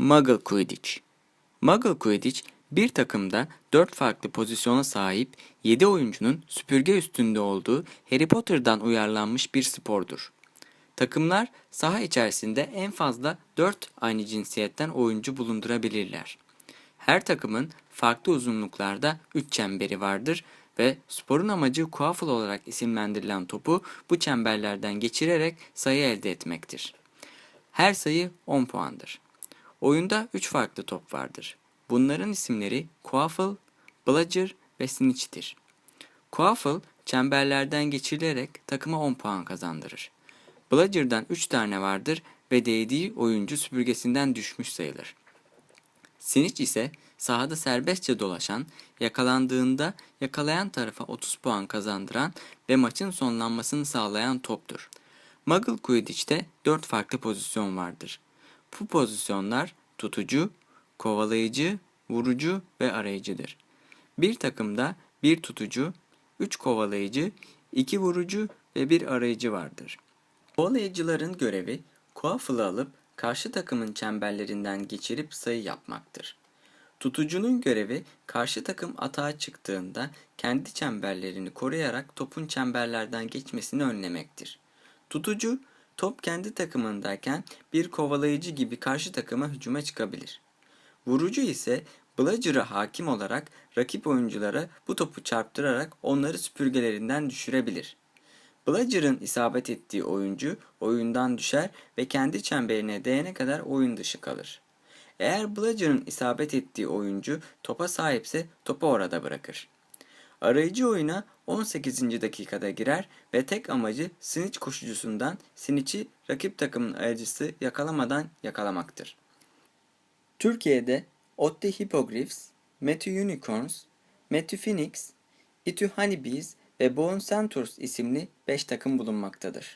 Muggle Quidditch Muggle Quidditch bir takımda 4 farklı pozisyona sahip 7 oyuncunun süpürge üstünde olduğu Harry Potter'dan uyarlanmış bir spordur. Takımlar saha içerisinde en fazla 4 aynı cinsiyetten oyuncu bulundurabilirler. Her takımın farklı uzunluklarda 3 çemberi vardır ve sporun amacı quaffle olarak isimlendirilen topu bu çemberlerden geçirerek sayı elde etmektir. Her sayı 10 puandır. Oyunda 3 farklı top vardır. Bunların isimleri Quaffle, Bludger ve Snitch'tir. Quaffle çemberlerden geçirilerek takıma 10 puan kazandırır. Bludger'dan 3 tane vardır ve değdiği oyuncu süpürgesinden düşmüş sayılır. Snitch ise sahada serbestçe dolaşan, yakalandığında yakalayan tarafa 30 puan kazandıran ve maçın sonlanmasını sağlayan toptur. Muggle Quidditch'te 4 farklı pozisyon vardır. Bu pozisyonlar tutucu, kovalayıcı, vurucu ve arayıcıdır. Bir takımda bir tutucu, 3 kovalayıcı, 2 vurucu ve bir arayıcı vardır. Kovalayıcıların görevi quaffle'ı alıp karşı takımın çemberlerinden geçirip sayı yapmaktır. Tutucunun görevi karşı takım atağa çıktığında kendi çemberlerini koruyarak topun çemberlerden geçmesini önlemektir. Tutucu, top kendi takımındayken bir kovalayıcı gibi karşı takıma hücuma çıkabilir. Vurucu ise Bludger'a hakim olarak rakip oyunculara bu topu çarptırarak onları süpürgelerinden düşürebilir. Bludger'ın isabet ettiği oyuncu oyundan düşer ve kendi çemberine değene kadar oyun dışı kalır. Eğer Bludger'ın isabet ettiği oyuncu topa sahipse topu orada bırakır. Arayıcı oyuna 18. dakikada girer ve tek amacı Snitch koşucusundan Snitch'i rakip takımın arayıcısı yakalamadan yakalamaktır. Türkiye'de Otte Hippogriffs, Matthew Unicorns, Matthew Phoenix, Itu Honeybees ve Bone Centaurs isimli 5 takım bulunmaktadır.